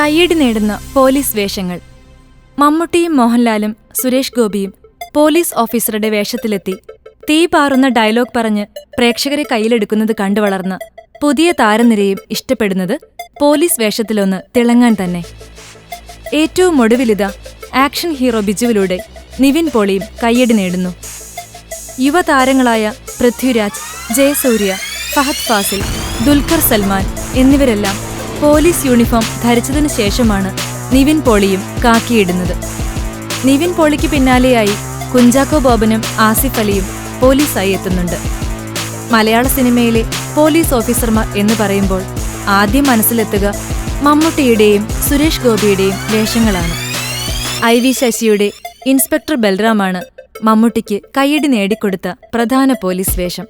കയ്യടി നേടുന്ന പോലീസ് വേഷങ്ങൾ. മമ്മൂട്ടിയും മോഹൻലാലും സുരേഷ് ഗോപിയും പോലീസ് ഓഫീസറുടെ വേഷത്തിലെത്തി. തീ പാറുന്ന ഡയലോഗ് പറഞ്ഞ് പ്രേക്ഷകരെ കയ്യിലെടുക്കുന്നത് കണ്ടു വളർന്ന പുതിയ താരനിരയും ഇഷ്ടപ്പെടുന്നത് പോലീസ് വേഷത്തിലൊന്ന് തിളങ്ങാൻ തന്നെ. ഏറ്റവും ഒടുവിലിത ആക്ഷൻ ഹീറോ ബിജുവിലൂടെ നിവിൻ പോളിയും കയ്യടി നേടുന്നു. യുവതാരങ്ങളായ പൃഥ്വിരാജ് ജയസൂര്യ ഫഹദ് ഫാസിൽ ദുൽഖർ സൽമാൻ എന്നിവരെല്ലാം പോലീസ് യൂണിഫോം ധരിച്ചതിനു ശേഷമാണ് നിവിൻ പോളിയും കാക്കിയിടുന്നത്. നിവിൻ പോളിക്ക് പിന്നാലെയായി കുഞ്ചാക്കോ ബോബനും ആസിഫ് അലിയും പോലീസായി എത്തുന്നുണ്ട്. മലയാള സിനിമയിലെ പോലീസ് ഓഫീസർമാർ എന്ന് പറയുമ്പോൾ ആദ്യം മനസ്സിലെത്തുക മമ്മൂട്ടിയുടെയും സുരേഷ് ഗോപിയുടെയും വേഷങ്ങളാണ്. ഐ വി ശശിയുടെ ഇൻസ്പെക്ടർ ബൽറാമാണ് മമ്മൂട്ടിക്ക് കൈയടി നേടിക്കൊടുത്ത പ്രധാന പോലീസ് വേഷം.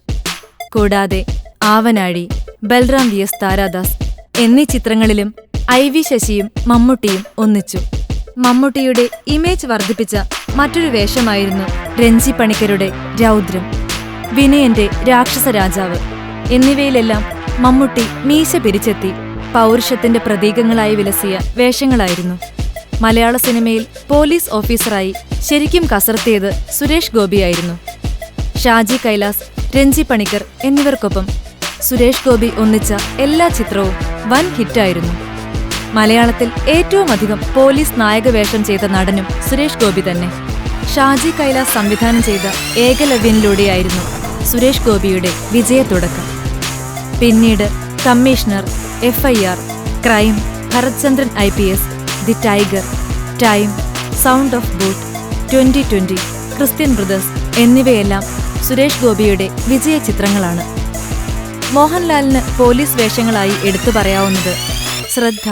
കൂടാതെ ആവനാഴി ബൽറാം വി എസ് താരാദാസ് എന്നീ ചിത്രങ്ങളിലും ഐ വി ശശിയും മമ്മൂട്ടിയും ഒന്നിച്ചു. മമ്മൂട്ടിയുടെ ഇമേജ് വർദ്ധിപ്പിച്ച മറ്റൊരു വേഷമായിരുന്നു രഞ്ജി പണിക്കരുടെ രൗദ്രം. വിനയന്റെ രാക്ഷസ രാജാവ്. എന്നിവയിലെല്ലാം മമ്മൂട്ടി മീശ പിരിച്ചെത്തി പൗരുഷത്തിന്റെ പ്രതീകങ്ങളായി വിലസിയ വേഷങ്ങളായിരുന്നു. മലയാള സിനിമയിൽ പോലീസ് ഓഫീസറായി ശരിക്കും കസർത്തിയത് സുരേഷ് ഗോപിയായിരുന്നു. ഷാജി കൈലാസ് രഞ്ജി പണിക്കർ എന്നിവർക്കൊപ്പം സുരേഷ് ഗോപി ഒന്നിച്ച എല്ലാ ചിത്രവും വൻ ഹിറ്റായിരുന്നു. മലയാളത്തിൽ ഏറ്റവും അധികം പോലീസ് നായകവേഷം ചെയ്ത നടനും സുരേഷ് ഗോപി തന്നെ. ഷാജി കൈലാസ് സംവിധാനം ചെയ്ത ഏകലവ്യനിലൂടെയായിരുന്നു സുരേഷ് ഗോപിയുടെ വിജയത്തുടക്കം. പിന്നീട് commissioner F I R crime Bharathchandran I P S the tiger time sound of boot twenty twenty Christian brothers എന്നിവയെല്ലാം സുരേഷ് ഗോപിയുടെ വിജയ ചിത്രങ്ങളാണ് മോഹൻലാലിന് പോലീസ് വേഷങ്ങളായി എടുത്തു പറയാവുന്നത് ശ്രദ്ധ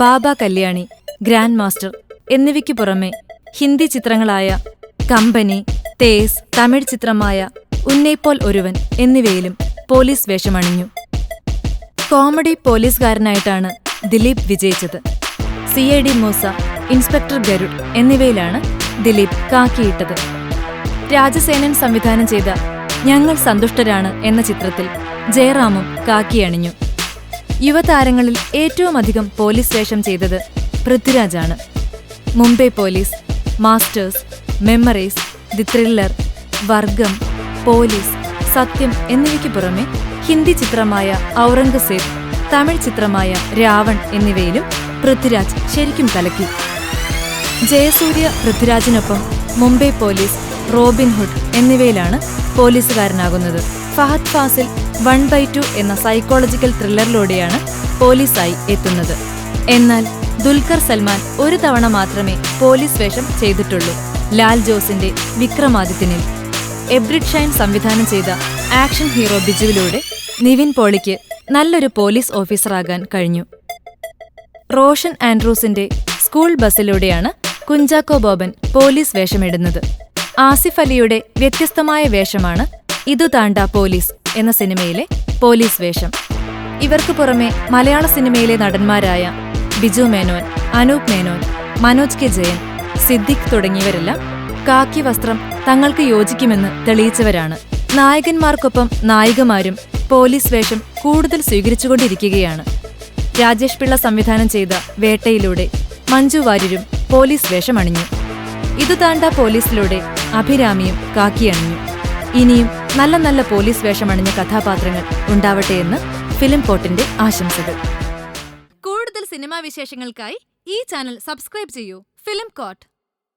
ബാബ കല്യാണി ഗ്രാൻഡ് മാസ്റ്റർ എന്നിവയ്ക്ക് പുറമെ ഹിന്ദി ചിത്രങ്ങളായ കമ്പനി തേസ് തമിഴ് ചിത്രമായ ഉന്നൈപ്പോൽ ഒരുവൻ എന്നിവയിലും പോലീസ് വേഷമണിഞ്ഞു. കോമഡി പോലീസുകാരനായിട്ടാണ് ദിലീപ് വിജയിച്ചത്. C I D Moosa inspector Garud എന്നിവയിലാണ് ദിലീപ് കാക്കിയിട്ടത്. രാജസേനൻ സംവിധാനം ചെയ്ത ഞങ്ങൾ സന്തുഷ്ടരാണ് എന്ന ചിത്രത്തിൽ ജയറാമും കാക്കിയണിഞ്ഞു യുവതാരങ്ങളിൽ ഏറ്റവും അധികം പോലീസ് വേഷം ചെയ്തത് പൃഥ്വിരാജാണ്. Mumbai police masters memories the thriller Vargam police Sathyam എന്നിവയ്ക്ക് പുറമെ ഹിന്ദി ചിത്രമായ ഔറംഗസേബ് തമിഴ് ചിത്രമായ രാവൺ എന്നിവയിലും പൃഥ്വിരാജ് ശരിക്കും കലക്കി. ജയസൂര്യ പൃഥ്വിരാജിനൊപ്പം മുംബൈ പോലീസ് റോബിൻഹുഡ് എന്നിവയിലാണ് പോലീസുകാരനാകുന്നത്. Fahadh Faasil one by two എന്ന സൈക്കോളജിക്കൽ ത്രില്ലറിലൂടെയാണ് പോലീസായി എത്തുന്നത്. എന്നാൽ ദുൽഖർ സൽമാൻ ഒരു തവണ മാത്രമേ പോലീസ് വേഷം ചെയ്തിട്ടുള്ളൂ. ലാൽ ജോസിന്റെ വിക്രമാദിത്യനിൽ. എബ്രിഡ് ഷൈൻ സംവിധാനം ചെയ്ത ആക്ഷൻ ഹീറോ ബിജുവിലൂടെ നിവിൻ പോളിക്ക് നല്ലൊരു പോലീസ് ഓഫീസറാകാൻ കഴിഞ്ഞു. റോഷൻ ആൻഡ്രൂസിന്റെ സ്കൂൾ ബസ്സിലൂടെയാണ് കുഞ്ചാക്കോ ബോബൻ പോലീസ് വേഷമിടുന്നത്. ആസിഫ് അലിയുടെ വ്യത്യസ്തമായ വേഷമാണ് ഇതു താണ്ട പോലീസ് എന്ന സിനിമയിലെ പോലീസ് വേഷം. ഇവർക്ക് പുറമെ മലയാള സിനിമയിലെ നടന്മാരായ ബിജു മേനോൻ അനൂപ് മേനോൻ മനോജ് കെ ജയൻ സിദ്ദിഖ് തുടങ്ങിയവരെല്ലാം കാക്കി വസ്ത്രം തങ്ങൾക്ക് യോജിക്കുമെന്ന് തെളിയിച്ചവരാണ്. നായകന്മാർക്കൊപ്പം നായികമാരും പോലീസ് വേഷം കൂടുതൽ സ്വീകരിച്ചുകൊണ്ടിരിക്കുകയാണ്. രാജേഷ് പിള്ള സംവിധാനം ചെയ്ത വേട്ടയിലൂടെ മഞ്ജു വാര്യരും പോലീസ് വേഷമണിഞ്ഞു. ഇതു താണ്ട പോലീസിലൂടെ അഭിരാമിയും കാക്കിയണിഞ്ഞു. ഇനിയും നല്ല നല്ല പോലീസ് വേഷമണിഞ്ഞ കഥാപാത്രങ്ങൾ ഉണ്ടാവട്ടെ എന്ന് ഫിലിം കോട്ടിന്റെ ആശംസകൾ. കൂടുതൽ സിനിമാ വിശേഷങ്ങൾക്കായി ഈ ചാനൽ സബ്സ്ക്രൈബ് ചെയ്യൂ ഫിലിം കോട്ട്.